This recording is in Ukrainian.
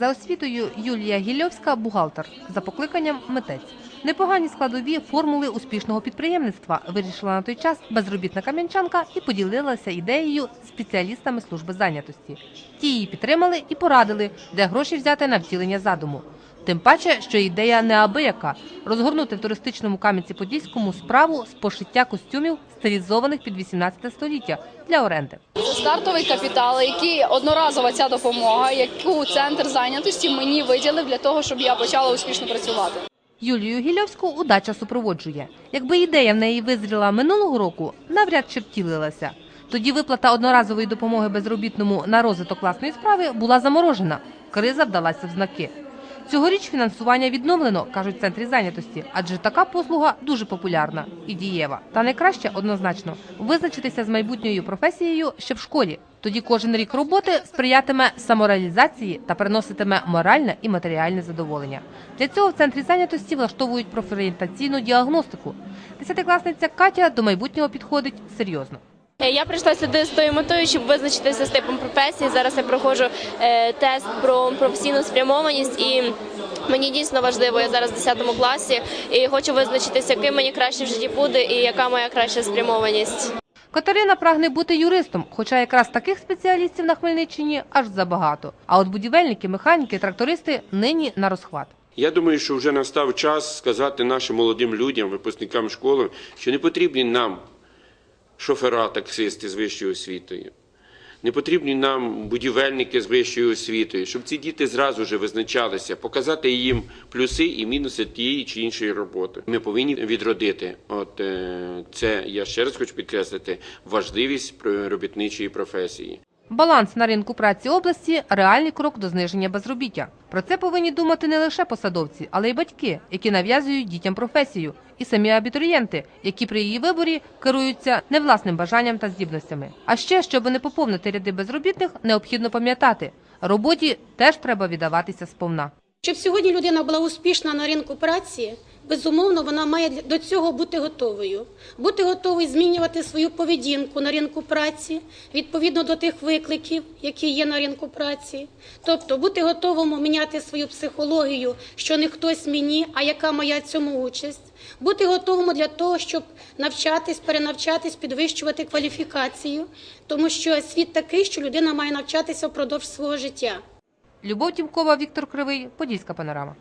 За освітою Юлія Гільовська бухгалтер, за покликанням митець. Непогані складові формули успішного підприємництва вирішила на той час безробітна кам'янчанка і поділилася ідеєю з спеціалістами служби зайнятості. Ті її підтримали і порадили, де гроші взяти на втілення задуму. Тим паче, що ідея неабияка – розгорнути в туристичному Кам'янці-Подільському справу з пошиття костюмів, стилізованих під 18 століття для оренди. Це стартовий капітал, який одноразова ця допомога, яку центр зайнятості мені виділив для того, щоб я почала успішно працювати. Юлію Гільовську удача супроводжує. Якби ідея в неї визріла минулого року, навряд чи втілилася. Тоді виплата одноразової допомоги безробітному на розвиток власної справи була заморожена. Криза вдалася в знаки. Цьогоріч фінансування відновлено, кажуть в центрі зайнятості, адже така послуга дуже популярна і дієва. Та найкраще однозначно визначитися з майбутньою професією ще в школі. Тоді кожен рік роботи сприятиме самореалізації та приноситиме моральне і матеріальне задоволення. Для цього в центрі зайнятості влаштовують профорієнтаційну діагностику. Десятикласниця Катя до майбутнього підходить серйозно. Е, Я прийшла сюди з тою метою, щоб визначитися з типом професії. Зараз я проходжу е, тест про професійну спрямованість і. Мені дійсно важливо, я зараз в 10 класі і хочу визначитися, яким мені краще в житті буде і яка моя краща спрямованість. Катерина прагне бути юристом, хоча якраз таких спеціалістів на Хмельниччині аж забагато. А от будівельники, механіки, трактористи нині на розхват. Я думаю, що вже настав час сказати нашим молодим людям, випускникам школи, що не потрібні нам шофера, таксисти з вищою освітою. Не потрібні нам будівельники з вищою освітою, щоб ці діти зразу вже визначалися, показати їм плюси і мінуси тієї чи іншої роботи. Ми повинні відродити. От е, це я ще раз хочу підкреслити важливість робітничої професії. Баланс на ринку праці області реальний крок до зниження безробіття. Про це повинні думати не лише посадовці, але й батьки, які нав'язують дітям професію, і самі абітурієнти, які при її виборі керуються не власним бажанням та здібностями. А ще, щоб не поповнити ряди безробітних, необхідно пам'ятати, роботі теж треба віддаватися сповна. Щоб сьогодні людина була успішна на ринку праці, безумовно, вона має до цього бути готовою. Бути готовою змінювати свою поведінку на ринку праці відповідно до тих викликів, які є на ринку праці. Тобто бути готовим міняти свою психологію, що не хтось мені, а яка моя цьому участь. Бути готовим для того, щоб навчатись, перенавчатись, підвищувати кваліфікацію, тому що світ такий, що людина має навчатися впродовж свого життя. Любов Тімкова, Віктор Кривий, Подільська панорама.